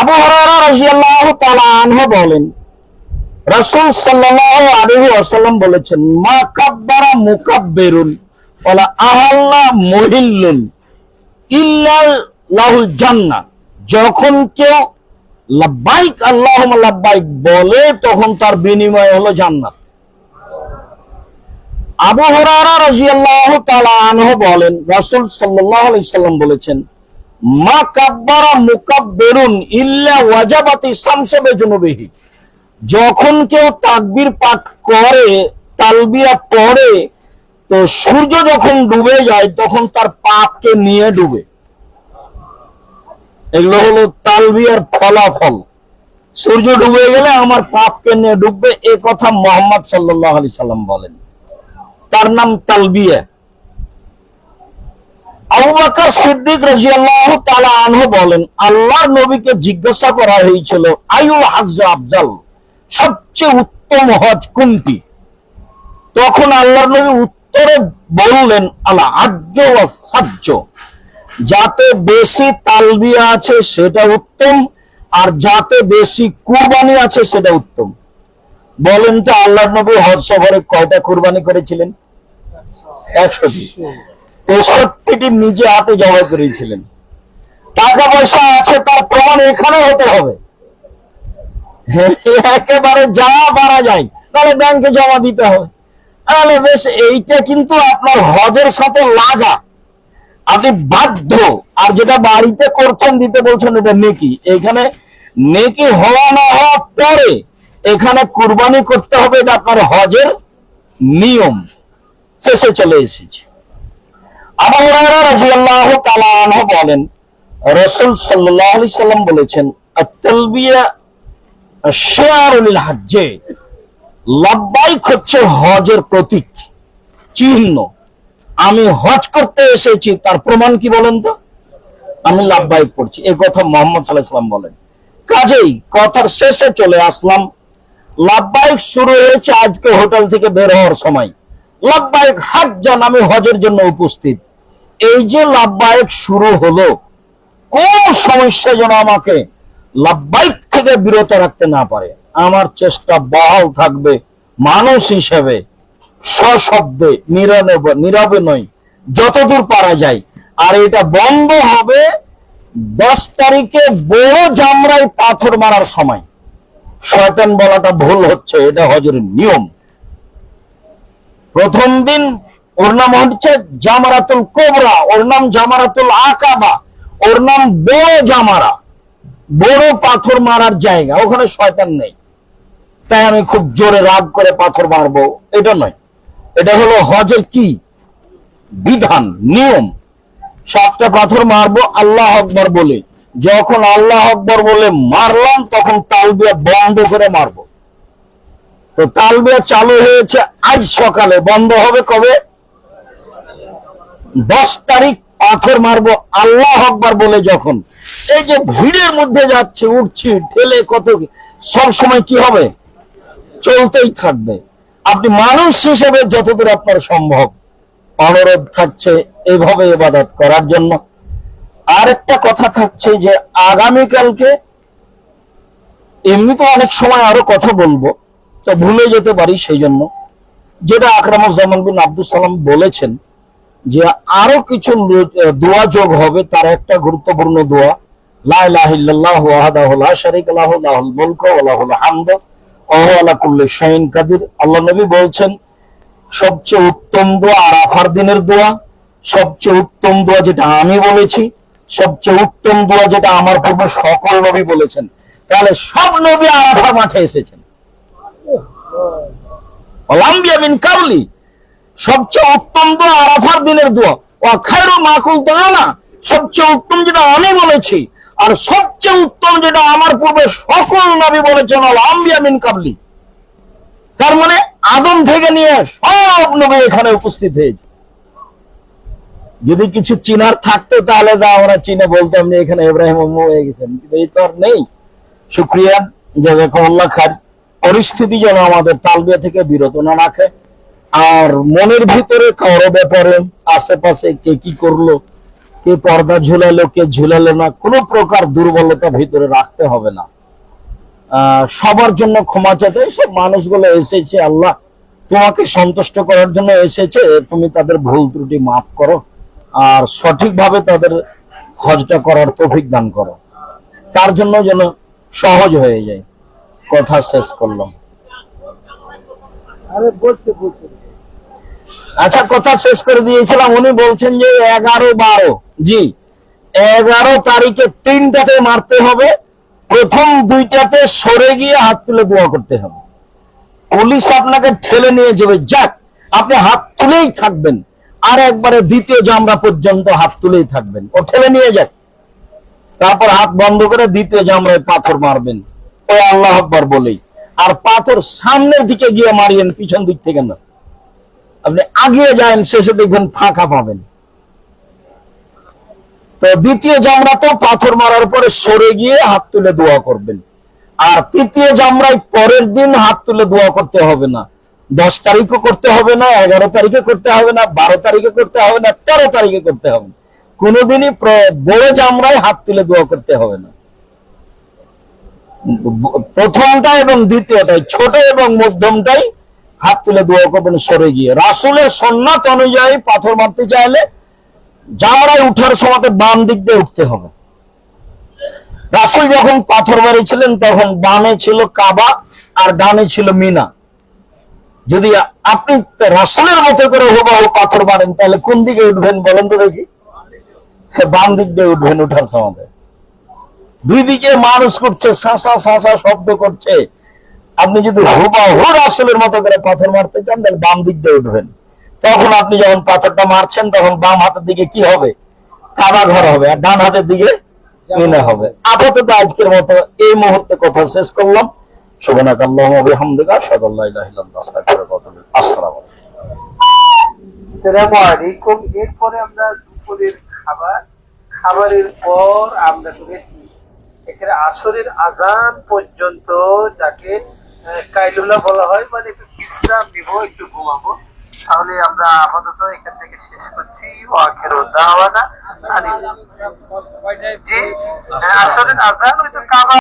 আবু হরারা রাদিয়াল্লাহু তাআলা আনহু বলেন, রাসূল সাল্লাল্লাহু আলাইহি ওয়াসাল্লাম বলেছেন, মা কাব্বারা মুকাব্বিরুন, ওয়ালা আহাল্লা মুহিল্লুন ইল্লা লাহুল জান্নাহ। যখন কেউ লাব্বাইক, আল্লাহুম্মা লাব্বাইক বলে, তখন তার বিনিময় হলো জান্নাত। আবু হুরায়রা রাদিয়াল্লাহু তাআলা আনহু বলেন, রাসূল সাল্লাল্লাহু আলাইহি সাল্লাম বলেছেন মা কাব্বারা মুকাব্বিরুন ইল্লা ওয়াজাবাতি শামসু বিজুনুবিহি। যখন কেউ তাকবীর পাঠ করে, তালবিয়া পড়ে, তো সূর্য যখন ডুবে যায়, তখন তার পাপকে নিয়ে ডুবে। এগুলো হলো তালবিয়ার ফলাফল। সূর্য ডুবে গেলে আমার পাপকে নিয়ে ডুববে, এ কথা মোহাম্মদ সাল্লাল্লাহু আলাইহি সাল্লাম বলেন। তার নাম তালবিয়া। আবু সিদ্দিক রাদিয়াল্লাহু তাআলা আনহু বলেন, আল্লাহর নবীকে জিজ্ঞাসা করা হয়েছিল আইউল হজ্জ আফজাল? সবচেয়ে উত্তম হজ কোনটি? তখন আল্লাহর নবী উত্তরে বললেন আল্লাহ আজ্জ ও সাজ্জ যাতে বেশি তালবিয়া আছে সেটা উত্তম, আর যাতে বেশি কুরবানি আছে সেটা উত্তম। বলেন তো আল্লাহর নবী হজ সফরে কয়টা কুরবানি করেছিলেন? একশোটি। তেষট্টিটি নিজে হাতে জমা করেছিলেন। টাকা পয়সা আছে, তার প্রমাণ এখানে হতে হবে। একেবারে যা পারা যায়, তাহলে ব্যাংকে জমা দিতে হবে। তাহলে বেশ, এইটা কিন্তু আপনার হজের সাথে লাগা। আপনি বাধ্য, আর যেটা বাড়িতে করছেন, দিতে বলছেন, এটা নেকি। এখানে নেকি হওয়া না হওয়া পরে এখানে কুরবানি করতে হবে এটা আপনার হজের নিয়ম। শেষে চলে এসেছে। বলেন, রাসূল সাল্লাম বলেছেন হচ্ছে হজের প্রতীক, চিহ্ন। আমি হজ করতে এসেছি, তার প্রমাণ কি বলেন তো? আমি লাভবাহিক পড়ছি। এই কথা মোহাম্মদ সাল্লাহ সাল্লাম বলেন। কাজেই কথার শেষে চলে আসলাম লাভবাহিক শুরু হয়েছে আজকে হোটেল থেকে বের হওয়ার সময়। লাভবাহিক হাজ্জান আমি হজের জন্য উপস্থিত। এই যে লাভবাহিক শুরু হলো, কোন সমস্যা যেন আমাকে লাভবাহিক থেকে বিরত রাখতে না পারে। আমার চেষ্টা বহাল থাকবে মানুষ হিসেবে, সশব্দে নীরবে নীরবে নয় যতদূর পারা যায়। আর এটা বন্ধ হবে দশ তারিখে বড় জামরায় পাথর মারার সময়। শয়তান বলাটা ভুল হচ্ছে, এটা হজরের নিয়ম। প্রথম দিন ওর নাম হচ্ছে জামারাতুল কোবরা, ওর নাম জামারাতুল আকাবা, ওর নাম বড় জামারা, বড় পাথর মারার জায়গা, ওখানে শয়তান নেই। তাই আমি খুব জোরে রাগ করে পাথর মারবো, এটা নয়। এটা হলো হজের কি? বিধান, নিয়ম। সাতটা পাথর মারবো, আল্লাহ আকবর বলে। যখন আল্লাহ আকবর বলে মারলাম, তখন তালবিয়া বন্ধ করে মারবো। তো তালবিয়া চালু হয়েছে আজ সকালে। বন্ধ হবে কবে? দশ তারিখ পাথর মারবো, আল্লাহ আকবর বলে যখন। এই যে ভিড়ের মধ্যে যাচ্ছে, উঠছি ঠেলে কত সব সময় কি হবে? চলতেই থাকবে। আপনি মানুষ হিসেবে যতদূর আপনার সম্ভব অনুরোধ থাকছে এভাবে ইবাদত করার জন্য। আরেকটা কথা থাকছে যে, আগামীকালকে এমনি তো অনেক সময় আরও কথা বলব, তো ভুলে যেতে পারি সেই জন্য। যেটা আকরামুজ্জামান বিন আব্দুল সালাম বলেছেন যে আরও কিছু দোয়া যোগ হবে, তার একটা গুরুত্বপূর্ণ দোয়া আল্লাহ নবী সবচেয়ে উত্তম দিনের দোয়া, সবচেয়ে উত্তম যেটা আমি বলেছি, সবচেয়ে উত্তম দোয়া যেটা আমার পূর্বে সকল নবী বলেছেন, তাহলে সব নবী আরাফার মাঠে এসেছেন। সবচেয়ে উত্তম দোয়া আরাফার দিনের দোয়া। ও খায়রু মাকুল দোয়া না সবচেয়ে উত্তম যেটা আমি বলেছি, আর সবচেয়ে উত্তম যেটা আমার পূর্বে সকল নবী বলেছেন মিন কাবলি। তার মানে আদম থেকে নিয়ে সব নবী এখানে উপস্থিত হয়েছে। যদি কিছু চিনার থাকতো তাহলে তো আমরা চিনে বলতাম যে এখানে ইব্রাহিম হয়ে গেছেন, কিন্তু এই তো আর নেই। শুক্রিয়া জাজাকুমুল্লাহ খার পরিস্থিতি যেন আমাদের তালবিয়া থেকে বিরত না রাখে। আর মনের ভিতরে কারও ব্যাপারে আশেপাশে কে কি করল, কে পর্দা ঝুলালো, কে ঝুলালো না, কোনো প্রকার দুর্বলতা ভিতরে রাখতে হবে না। সবার জন্য ক্ষমা চাইতে সব মানুষগুলো এসেছে, আল্লাহ তোমাকে সন্তুষ্ট করার জন্য এসেছে। তুমি তাদের ভুল ত্রুটি মাফ করো আর সঠিকভাবে তাদের হজটা করার তৌফিক দান করো। তার জন্য যেন সহজ হয়ে যায়। কথা শেষ করলাম। আরে বলছে বলছে। আচ্ছা কথা শেষ করে দিয়েছিলাম। উনি বলছেন যে এগারো বারো। জি। এগারো তারিখে তিনটাতে মারতে হবে। প্রথম দুইটাতে সরে গিয়ে হাত তুলে দোয়া করতে হবে। পুলিশ আপনাকে ঠেলে নিয়ে যাবে। যাক আপনি হাত তুলেই থাকবেন। আর একবারে দ্বিতীয় জামরা পর্যন্ত হাত তুলেই থাকবেন। ও ঠেলে নিয়ে যাক। তারপর হাত বন্ধ করে দ্বিতীয় জামরায় পাথর মারবেন। ও আল্লাহ আকবর বলেই। আর পাথর সামনের দিকে গিয়ে মারিয়েন পিছন দিক থেকে না। আপনি আগিয়ে যান, শেষে দেখবেন ফাঁকা পাবেন। তো দ্বিতীয় জামরা তো পাথর মারার পরে সরে গিয়ে হাত তুলে দোয়া করবেন। আর তৃতীয় জামরায় পরের দিন হাত তুলে দোয়া করতে হবে না। দশ তারিখও করতে হবে না, এগারো তারিখে করতে হবে না, বারো তারিখে করতে হবে না, তেরো তারিখে করতে হবে না। কোনোদিনই বড় জামরায় হাত তুলে দোয়া করতে হবে না। প্রথমটা এবং দ্বিতীয়টাই, ছোট এবং মধ্যমটাই হাত তুলে দোয়া করবেন, সরে গিয়ে। রাসুলের সন্ন্যাত অনুযায়ী পাথর মারতে চাইলে জামরায় উঠার সময় বাম দিক দিয়ে উঠতে হবে। রাসুল যখন পাথর মারিছিলেন, তখন বামে ছিল কাবা আর ডানে ছিল মিনা। যদি আপনি রাসুলের মতো করে হুবাহু পাথর মারেন, তাহলে কোন দিকে উঠবেন বলেন তো দেখি? বাম দিক দিয়ে উঠবেন উঠার সময় দুই দিকে মানুষ করছে শাসা শাসা শব্দ করছে। আপনি যদি হুবাহু রাসুলের মতো করে পাথর মারতে চান, তাহলে বাম দিক দিয়ে উঠবেন। তখন আপনি যখন পাথরটা মারছেন, তখন বাম হাতের দিকে কি হবে? কাবা ঘর হবে, আর ডান হাতের দিকে মিনা হবে। আপাতত আজকের মতো এই মুহূর্তে কথা শেষ করলাম। সুবহানাক আল্লাহুম্মা ওয়া বিহামদিকা, আশহাদু আল্লা ইলাহা ইল্লা ওয়া আতুবু আমরা দুপুরের খাবার, খাবারের পর আমরা এখানে আসরের আজান পর্যন্ত, যাকে কাইলুলা বলা হয় মানে একটু বিশ্রাম নিব, একটু ঘুমাবো। তাহলে আমরা আপাতত এখান থেকে শেষ করছি। ওয়াকের দাওয়ানা জি আসলে আজান ওই তো কাবা